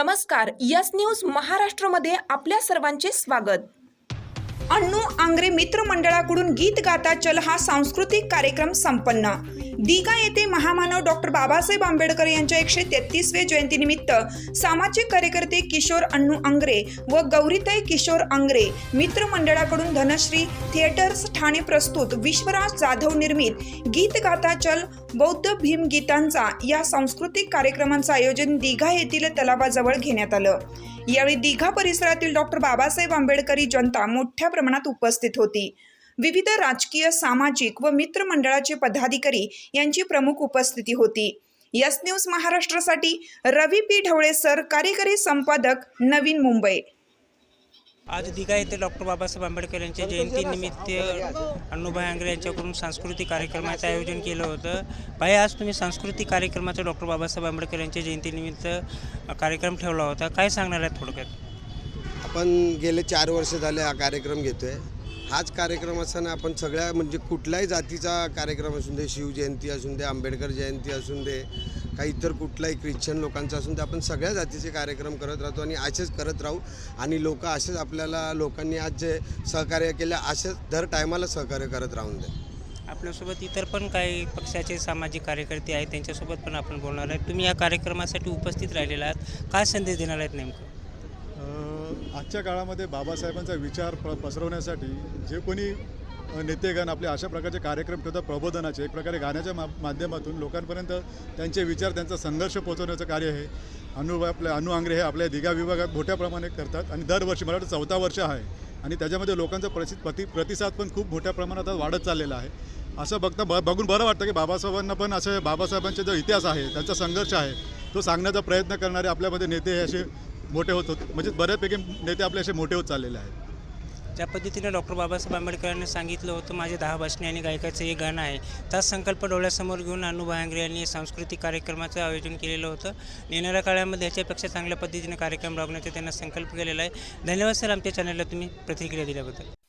नमस्कार yes news महाराष्ट्रमध्ये आपल्या सर्वांचे स्वागत. अण्णू आंग्रे मित्रमंडळाकडून गीत गाता चल हा सांस्कृतिक कार्यक्रम संपन्न. दिघा येथे महामानव डॉक्टर बाबासाहेब आंबेडकर यांच्या एकशे तेहतीसव्या जयंतीनिमित्त सामाजिक कार्यकर्ते किशोर अण्णू आंग्रे व गौरीताई किशोर आंग्रे मित्रमंडळाकडून धनश्री थिएटर्स ठाणे प्रस्तुत विश्वराज जाधव निर्मित गीत गाता चल बौद्ध भीम गीतांचा या सांस्कृतिक कार्यक्रमांचं आयोजन दिघा येथील तलावाजवळ घेण्यात आलं. यावेळी दिघा परिसरातील डॉक्टर बाबासाहेब आंबेडकरी जनता मोठ्या प्रमाणात उपस्थित होती. विविध राजकीय सामाजिक व मित्र मंडळाचे पदाधिकारी यांची प्रमुख उपस्थिती होती. यस न्यूज महाराष्ट्रासाठी रवी पी ढवळे सर कार्यकारी संपादक नवीन मुंबई. आज दिघा येथे डॉक्टर बाबासाहेब आंबेडकर यांच्या जयंतीनिमित्त अण्णूभाई आंग्रे यांच्याकडून सांस्कृतिक कार्यक्रमाचं आयोजन केलं होतं. भाई आज तुम्ही सांस्कृतिक कार्यक्रमाचा डॉक्टर बाबासाहेब आंबेडकर यांच्या जयंतीनिमित्त कार्यक्रम ठेवला होता. काय सांगणार आहेत थोडक्यात? आपण गेले चार वर्ष झाले हा कार्यक्रम घेतो आहे हाच कार्यक्रम असताना आपण सगळ्या म्हणजे कुठल्याही जातीचा कार्यक्रम असून दे शिवजयंती असून दे आंबेडकर जयंती असून दे काही इतर कुठलाही ख्रिश्चन लोकांचा असून दे आपण सगळ्या जातीचे कार्यक्रम करत राहतो आणि असेच करत राहू आणि लोक असेच आपल्याला लोकांनी आज जे सहकार्य केलं असेच दर टायमाला सहकार्य करत राहून दे. आपल्यासोबत इतर पण काही पक्षाचे सामाजिक कार्यकर्ते आहेत त्यांच्यासोबत पण आपण बोलणार आहेत. तुम्ही या कार्यक्रमासाठी उपस्थित राहिलेला आहात. काय संदेश देणार आहेत नेमकं? आजच्या काळामध्ये बाबासाहेबांचा विचार प पसरवण्यासाठी जे कोणी नेतेगण आपले अशा प्रकारचे कार्यक्रम ठेवतात प्रबोधनाचे एक प्रकारे गाण्याच्या मा माध्यमातून लोकांपर्यंत त्यांचे विचार त्यांचा संघर्ष पोहोचवण्याचं कार्य आहे. अनु आपले अनु आंग्रे हे आपल्या दिघा विभागात मोठ्या प्रमाणे करतात आणि दरवर्षी मला वाटतं चौथा वर्ष आहे. आणि त्याच्यामध्ये लोकांचा प्रसि प्रति प्रतिसाद पण खूप मोठ्या प्रमाणात वाढत चाललेला आहे. असं बघता ब बघून बरं वाटतं की बाबासाहेबांना पण असे बाबासाहेबांचा जो इतिहास आहे त्यांचा संघर्ष आहे. तो सांगण्याचा प्रयत्न करणारे आपल्यामध्ये नेते हे असे मोठे होत होते. म्हणजे बऱ्यापैकी नेते आपले असे मोठे होत चाललेले आहेत. ज्या पद्धतीने डॉक्टर बाबासाहेब आंबेडकरांनी सांगितलं होतं माझे दहा भाषणे आणि गायकाचं हे गाणं आहे त्याच संकल्प डोळ्यासमोर घेऊन अनुभयांग्रे यांनी सांस्कृतिक कार्यक्रमाचं आयोजन केलेलं होतं. येणाऱ्या काळामध्ये ह्याच्यापेक्षा चांगल्या पद्धतीने कार्यक्रम राबवण्याचा त्यांना संकल्प केलेला आहे. धन्यवाद सर आमच्या चॅनलला तुम्ही प्रतिक्रिया दिल्याबद्दल.